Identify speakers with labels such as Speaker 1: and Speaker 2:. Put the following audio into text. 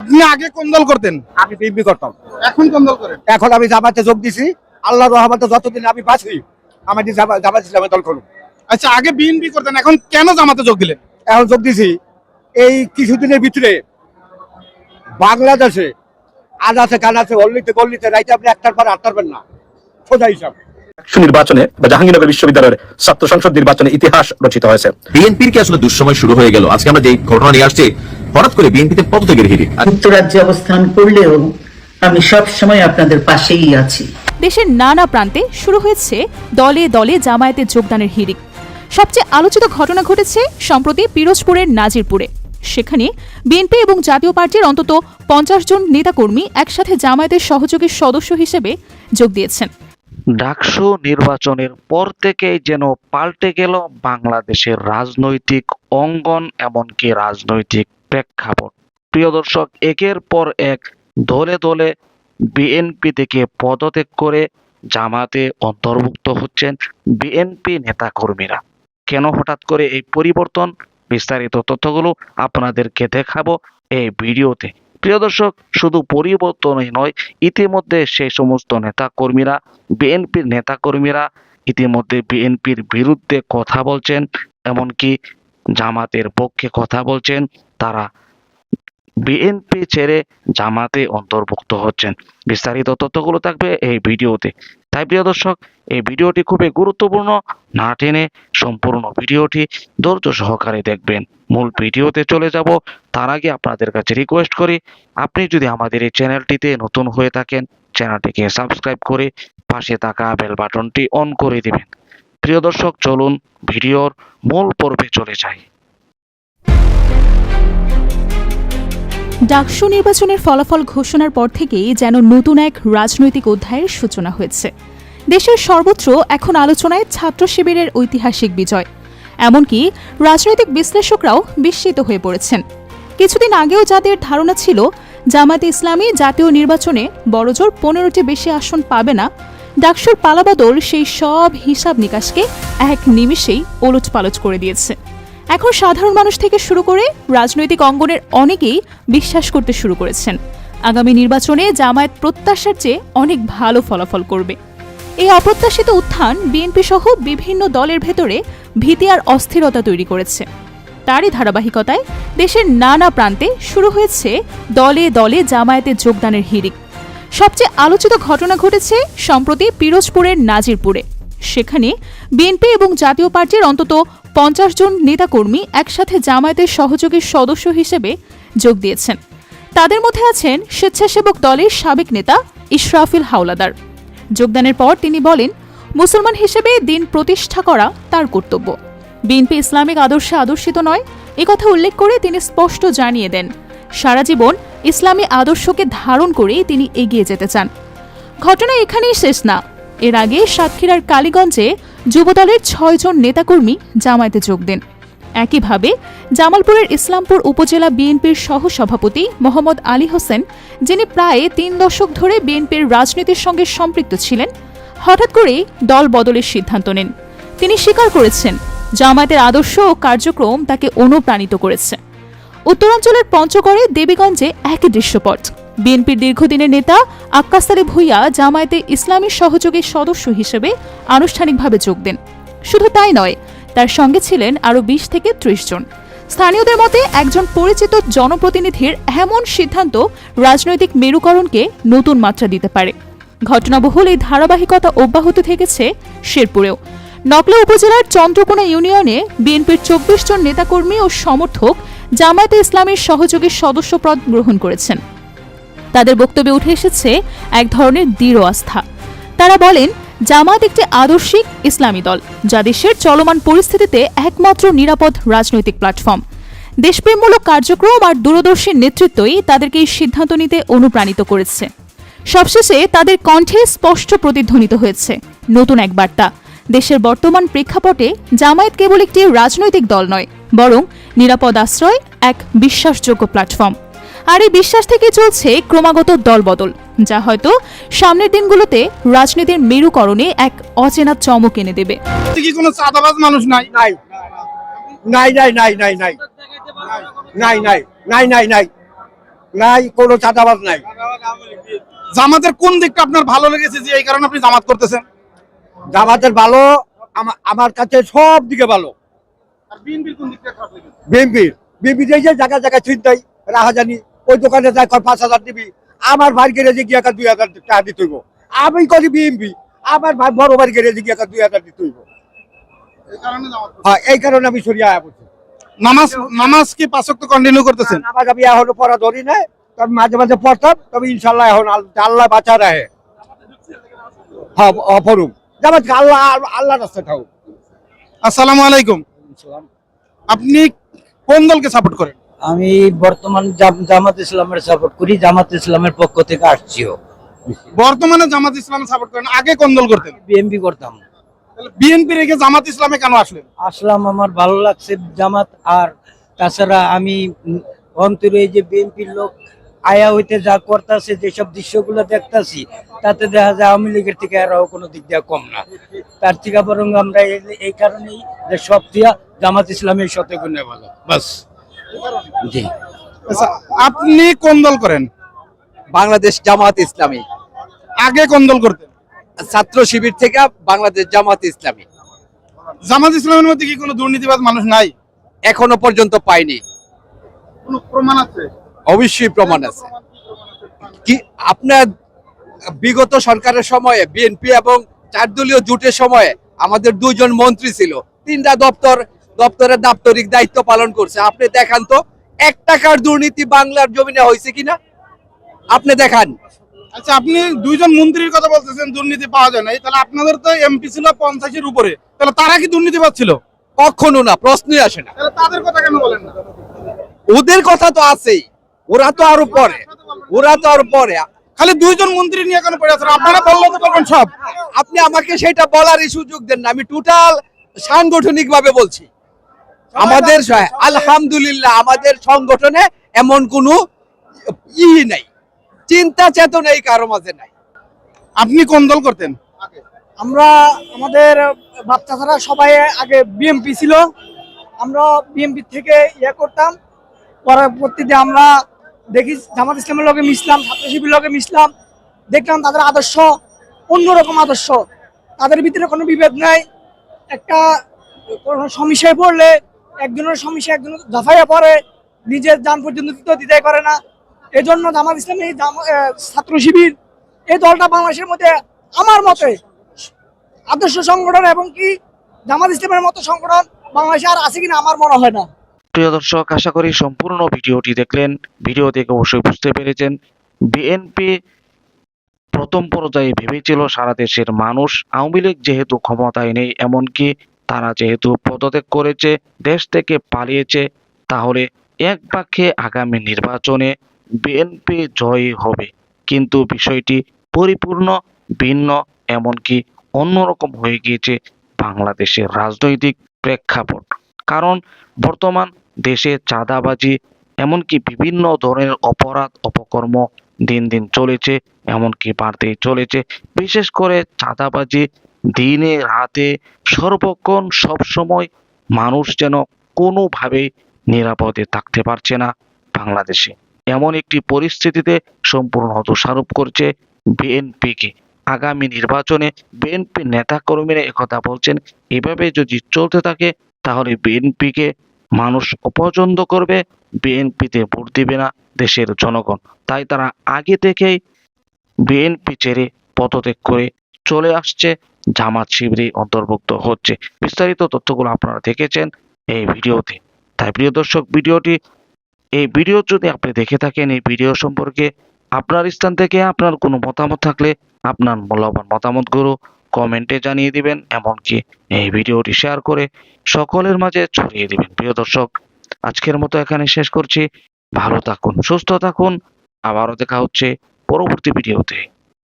Speaker 1: আপনি আগে কোন দল করতেন?
Speaker 2: আমি বিএনপি করতাম।
Speaker 1: এখন কোন দল করেন?
Speaker 2: এখন আমি জামাতে যোগ দিছি। আল্লাহ রহমতে যতদিন আমি বাঁচি আমি জামাত ইসলামে দল করুন
Speaker 1: আচ্ছা আগে বিএনপি করতেন এখন কেন জামাতে যোগ দিলেন?
Speaker 2: এখন যোগ দিছি এই কিছুদিনের ভিতরে বাংলাদেশে আজ আছে কাল আছে অল্লিতে গল্লিতে রাইতে আপনি একটার পর আটটার না। সোজা হিসাব।
Speaker 3: ডাকসু নির্বাচনে বা জাহাঙ্গীরনগর বিশ্ববিদ্যালয়ের ছাত্র সংসদ নির্বাচনে ইতিহাস রচিত হয়েছে।
Speaker 4: বিএনপির কি আসলে দুঃসময় শুরু হয়ে গেল? আজকে আমরা যে ঘটনা নিয়ে আসছি হঠাৎ করে বিএনপিতে পদত্যাগের হিড়িক।
Speaker 5: যুক্তরাজ্যে অবস্থান করলেও আমি সব সময় আপনাদের পাশেই আছি।
Speaker 6: দেশের নানা প্রান্তে শুরু হয়েছে দলে দলে জামায়াতে যোগদানের হিড়িক। সবচেয়ে আলোচিত ঘটনা ঘটেছে সম্প্রতি পিরোজপুরের নাজিরপুরে। সেখানে বিএনপি এবং জাতীয় পার্টির অন্তত পঞ্চাশ জন নেতাকর্মী একসাথে জামায়াতের সহযোগী সদস্য হিসেবে যোগ দিয়েছেন।
Speaker 7: ডাকসু নির্বাচনের পর থেকেই যেন পাল্টে গেল বাংলাদেশের রাজনৈতিক অঙ্গন, এমনকি রাজনৈতিক প্রেক্ষাপট। প্রিয় দর্শক, একের পর এক দলে দলে বিএনপি থেকে পদত্যাগ করে জামাতে অন্তর্ভুক্ত হচ্ছেন বিএনপি নেতাকর্মীরা। কেন হঠাৎ করে এই পরিবর্তন? বিস্তারিত তথ্যগুলো আপনাদেরকে দেখাবো এই ভিডিওতে। প্রিয় দর্শক, শুধু পরিবর্তনই নয়, ইতিমধ্যে সেই সমস্ত নেতাকর্মীরা, বিএনপির নেতাকর্মীরা ইতিমধ্যে বিএনপির বিরুদ্ধে কথা বলছেন, এমনকি জামাতের পক্ষে কথা বলছেন। তারা বিএনপি ছেড়ে জামাতে অন্তর্ভুক্ত হচ্ছেন। বিস্তারিত তথ্যগুলো থাকবে এই ভিডিওতে। তাই প্রিয় দর্শক, এই ভিডিওটি খুবই গুরুত্বপূর্ণ। না টেনে সম্পূর্ণ ভিডিওটি ধৈর্য সহকারে দেখবেন। মূল ভিডিওতে চলে যাব। তার আগে আপনাদের কাছে রিকোয়েস্ট করি, আপনি যদি আমাদের এই চ্যানেলটিতে নতুন হয়ে থাকেন, চ্যানেলটিকে সাবস্ক্রাইব করে পাশে থাকা বেল বাটনটি অন করে দিবেন। প্রিয় দর্শক, চলুন ভিডিওর মূল পর্বে চলে যাই।
Speaker 6: ডাকসু নির্বাচনের ফলাফল ঘোষণার পর থেকেই যেন নতুন এক রাজনৈতিক অধ্যায়ের সূচনা হয়েছে। দেশের সর্বত্র এখন আলোচনায় ছাত্র শিবিরের ঐতিহাসিক বিজয়। এমনকি রাজনৈতিক বিশ্লেষকরাও বিস্মিত হয়ে পড়েছেন। কিছুদিন আগেও যাদের ধারণা ছিল, জামায়াতে ইসলামী জাতীয় নির্বাচনে বড়জোর পনেরোটি বেশি আসন পাবে না, ডাকসুর পালাবদল সেই সব হিসাব নিকাশকে এক নিমিষেই ওলট পালট করে দিয়েছে। এখন সাধারণ মানুষ থেকে শুরু করে রাজনৈতিক অঙ্গনের অনেকেই বিশ্বাস করতে শুরু করেছেন। আগামী নির্বাচনে জামায়াত প্রত্যাশার চেয়ে অনেক ভালো ফলাফল করবে। এই অপ্রত্যাশিত উত্থান বিএনপি সহ বিভিন্ন দলের ভেতরে ভীতি আর অস্থিরতা তৈরি করেছে। তারই ধারাবাহিকতায় দেশের নানা প্রান্তে শুরু হয়েছে দলে দলে জামায়াতে যোগদানের হিড়িক। সবচেয়ে আলোচিত ঘটনা ঘটেছে সম্প্রতি পিরোজপুরের নাজিরপুরে। সেখানে বিএনপি এবং জাতীয় পার্টির অন্তত পঞ্চাশ জন নেতাকর্মী একসাথে জামায়াতের সহযোগী সদস্য হিসেবে যোগ দিয়েছেন। তাদের মধ্যে আছেন স্বেচ্ছাসেবক দলের সাবেক নেতা ইশরাফিল হাওলাদার। যোগদানের পর তিনি বলেন, মুসলমান হিসেবে দিন প্রতিষ্ঠা করা তার কর্তব্য। বিএনপি ইসলামিক আদর্শে আদর্শিত নয় একথা উল্লেখ করে তিনি স্পষ্ট জানিয়ে দেন। সারা জীবন ইসলামী আদর্শকে ধারণ করেই তিনি এগিয়ে যেতে চান। ঘটনা এখানেই শেষ না। এর আগে সাতক্ষীরার কালীগঞ্জে যুবদলের ছয়জন নেতাকর্মী জামায়াতে যোগ দেন। একইভাবে জামালপুরের ইসলামপুর উপজেলা বিএনপির সহসভাপতি মোহাম্মদ আলী হোসেন, যিনি প্রায় তিন দশক ধরে বিএনপির রাজনীতির সঙ্গে সম্পৃক্ত ছিলেন, হঠাৎ করেই দল বদলের সিদ্ধান্ত নেন। তিনি স্বীকার করেছেন, জামায়াতের আদর্শ ও কার্যক্রম তাকে অনুপ্রাণিত করেছে। উত্তরাঞ্চলের পঞ্চগড়ে দেবীগঞ্জে একই দৃশ্যপট। বিএনপির দীর্ঘদিনের নেতা আক্কাস আলী ভুইয়া জামায়াতে ইসলামী সহযোগী সদস্য হিসেবে আনুষ্ঠানিকভাবে যোগ দেন। শুধু তাই নয়, তার সঙ্গে ছিলেন আরও বিশ থেকে ত্রিশ জন। স্থানীয়দের মতে, একজন পরিচিত জনপ্রতিনিধির এমন সিদ্ধান্ত রাজনৈতিক মেরুকরণকে নতুন মাত্রা দিতে পারে। ঘটনাবহুল এই ধারাবাহিকতা অব্যাহত থেকেছে শেরপুরেও। নকলা উপজেলার চন্দ্রকোনা ইউনিয়নে বিএনপির চব্বিশ জন নেতাকর্মী ও সমর্থক জামায়াতে ইসলামের সহযোগী সদস্যপদ গ্রহণ করেছেন। তাদের বক্তব্যে উঠে এসেছে এক ধরনের দৃঢ় আস্থা। তারা বলেন, জামাত একটি আদর্শিক ইসলামী দল, যা দেশের চলমান পরিস্থিতিতে একমাত্র নিরাপদ রাজনৈতিক প্ল্যাটফর্ম। দেশপ্রেমমূলক কার্যক্রম আর দূরদর্শীর নেতৃত্বই তাদেরকে এই সিদ্ধান্ত নিতে অনুপ্রাণিত করেছে। সবশেষে তাদের কণ্ঠে স্পষ্ট প্রতিধ্বনিত হয়েছে। নতুন এক বার্তা, দেশের বর্তমান প্রেক্ষাপটে জামায়াত কেবল একটি রাজনৈতিক দল নয়, বরং নিরাপদ আশ্রয়, এক বিশ্বাসযোগ্য প্ল্যাটফর্ম। আর এই বিশ্বাস থেকে চলছে ক্রমাগত দলবদল যা হয়তো সামনের দিনগুলোতে রাজনীতির মেরুকরণে এক অচেনা চমক এনে দেবে।
Speaker 1: কি কোনো চাঁদাবাজ মানুষ নাই?
Speaker 2: নাই। নাই নাই নাই নাই নাই। নাই নাই নাই নাই নাই। নাই কোনো চাঁদাবাজ নাই।
Speaker 1: জামাতের কোন দিকটা আপনার ভালো লেগেছে যে এই কারণে আপনি জামাত করতেছেন?
Speaker 2: জামাতের ভালো আমা- আমার কাছে সব দিকে ভালো।
Speaker 1: আর বিএনপির কোন দিকটা খারাপ লেগেছে?
Speaker 2: বিএমপি বিএমপি যে যে জায়গায় জায়গায় চিন্তাই রাহাজানি ওই দোকানে যায় কয় পাঁচ হাজার দিবি? আমার ভাই গ্যারেজে গিয়ে একা দুই হাজার টাকা দিতে হইব। আমি করি বিএমপি আমার ভাই বড় ভাই গ্যারেজে গিয়ে একা দুই হাজার দিতে হইব।
Speaker 1: এই কারণে
Speaker 2: হ্যাঁ এই কারণে আমি সরিয়ে আয়া
Speaker 1: নামাজ নামাজ কি পাঁচক তো কন্টিনিউ করতেছেন?
Speaker 2: নামাজ আমি এখনও পড়া ধরি নাই। তবে মাঝে মাঝে পড়তাম তবে ইনশাল্লাহ এখন আল্লাহ বাঁচা রাহে হ্যাঁ অপরুম জামাত আল্লাহ আল্লাহ রাস্তা খাও
Speaker 1: আসসালামু আলাইকুম। আপনি কোন দলকে সাপোর্ট করেন?
Speaker 8: আমি বর্তমান জাম- জামাত ইসলামের সাপোর্ট করি জামাত ইসলামের পক্ষ থেকে আসছিও
Speaker 1: বর্তমানে জামাত ইসলাম সাপোর্ট করেন। আগে কোন দল করতেন?
Speaker 8: বিএমপি করতাম।
Speaker 1: বিএনপি রেখে জামাত ইসলামে কেন আসলেন?
Speaker 8: আসলাম আমার ভালো লাগছে জামাত আর তাছাড়া আমি অন্তরে এই যে বিএনপির লোক আয়া হইতে যা করতেছে যেসব দৃশ্যগুলো দেখতাছি তাতে দেখা যায় আওয়ামী লীগের থেকে আরও কোনো দিক দিয়ে কম না। তার থেকে বরং আমরা এই- এই কারণেই যে সব দিয়া জামাত ইসলামের সাথে গুণে ভালো বাস। জি।
Speaker 1: আচ্ছা, আপনি কোন দল করেন?
Speaker 9: বাংলাদেশ জামাত ইসলামী।
Speaker 1: আগে কোন দল করতেন?
Speaker 9: ছাত্র শিবির থেকে বাংলাদেশ জামাত ইসলামী।
Speaker 1: জামাত ইসলামের মধ্যে কি কোনো দুর্নীতিবাদ মানুষ নাই?
Speaker 9: এখনও পর্যন্ত পাইনি।
Speaker 1: কোনো প্রমাণ আছে?
Speaker 9: অবশ্যই প্রমাণ আছে। কি আপনার বিগত সরকারের সময়ে বিএনপি এবং চার দলীয় জোটের সময়ে আমাদের দুইজন মন্ত্রী ছিল। তিনটা দপ্তর দপ্তরের দাপ্তরিক দায়িত্ব পালন করছে। আপনি দেখান তো এক টাকার দুর্নীতি বাংলার জমিনে হয়েছে কিনা? আপনি দেখান।
Speaker 1: আচ্ছা আপনি দুইজন মন্ত্রীর কথা বলতেছেন দুর্নীতি পাওয়া যায় না তাহলে আপনাদের তো এমপি ছিল পঞ্চাশের উপরে। তাহলে তারা কি দুর্নীতিবাদ ছিল
Speaker 9: কখনো না প্রশ্নই আসে না।
Speaker 1: তাদের কথা কেন বলেন না?
Speaker 9: ওদের কথা তো আছেই। ওরা তো আরও পরে। ওরা তো আরও পরে।
Speaker 1: খালি দুইজন মন্ত্রী নিয়ে কেন পড়ে আছেন? আপনারা বললে তো পারবেন সব।
Speaker 9: আপনি আমাকে সেটা বলারই সুযোগ দেন না। আমি টোটাল সাংগঠনিক ভাবে বলছি। আমাদের আলহামদুলিল্লাহ আমাদের সংগঠনে এমন কোনো ই নাই। চিন্তা চেতনা এই কারও মাঝে নাই।
Speaker 1: আপনি কোন দল করতেন?
Speaker 10: আমরা আমাদের বাচ্চারা সবাই আগে বিএমপি ছিল। আমরা বিএমপি থেকে ইয়ে করতাম। পরবর্তীতে আমরা দেখি জামাত ইসলামের লগে মিশলাম ছাত্র শিবির লগে মিশলাম। দেখলাম তাদের আদর্শ অন্যরকম আদর্শ। তাদের ভিতরে কোনো বিভেদ নাই। একটা কোনো সমস্যায় পড়লে একজনের সমস্যা একজন দফাইয়া পড়ে, নিজের যান পর্যন্ত দিতে করে না। এই জন্য জামাত ইসলামী ছাত্র শিবির, এই দলটা বাংলাদেশের মধ্যে আমার মতে আদর্শ সংগঠন এবং কি জামাত ইসলামের মতো সংগঠন বাংলাদেশে আর আছে কিনা আমার মনে হয় না।
Speaker 7: প্রিয় দর্শক, আশা করি সম্পূর্ণ ভিডিওটি দেখলেন। ভিডিও দেখে অবশ্যই বুঝতে পেরেছেন, বিএনপি প্রথম পর্যায়ে ভেবেছিল সারা দেশের মানুষ আওয়ামী লীগ যেহেতু ক্ষমতায় নেই, এমনকি তারা যেহেতু পদত্যাগ করেছে, দেশ থেকে পালিয়েছে, তাহলে এক বাক্যে আগামী নির্বাচনে বিএনপি জয়ী হবে। কিন্তু বিষয়টি পরিপূর্ণ, ভিন্ন, এমনকি অন্যরকম হয়ে গিয়েছে বাংলাদেশের রাজনৈতিক প্রেক্ষাপট। কারণ বর্তমান দেশে চাঁদাবাজি, এমনকি বিভিন্ন ধরনের অপরাধ, অপকর্ম দিন দিন চলেছে, এমনকি বাড়তেই চলেছে। বিশেষ করে চাঁদাবাজি দিনে রাতে সর্বক্ষণ সবসময় মানুষ যেন কোনোভাবেই নিরাপদে থাকতে পারছে না বাংলাদেশে। এমন একটি পরিস্থিতিতে সম্পূর্ণ দোষারোপ করছে বিএনপিকে। আগামী নির্বাচনে বিএনপি নেতাকর্মীরা একথা বলছেন, এভাবে যদি চলতে থাকে, তাহলে বিএনপিকে মানুষ অপছন্দ করবে, বিএনপিতে ভোট দিবে না দেশের জনগণ। তাই তারা আগে থেকেই বিএনপি ছেড়ে পদত্যাগ করে চলে আসছে জামাত শিবিরে অন্তর্ভুক্ত হচ্ছে। বিস্তারিত তথ্যগুলো আপনারা দেখেছেন এই ভিডিওতে। তাই প্রিয় দর্শক, ভিডিওটি এই ভিডিও যদি আপনি দেখে থাকেন, এই ভিডিও সম্পর্কে আপনার স্থান থেকে আপনার কোনো মতামত থাকলে আপনার মূল্যবান মতামতগুলো কমেন্টে জানিয়ে দিবেন, এমনকি এই ভিডিওটি শেয়ার করে সকলের মাঝে ছড়িয়ে দিবেন। প্রিয় দর্শক, আজকের মতো এখানে শেষ করছি। ভালো থাকুন, সুস্থ থাকুন। আবারও দেখা হচ্ছে পরবর্তী ভিডিওতে।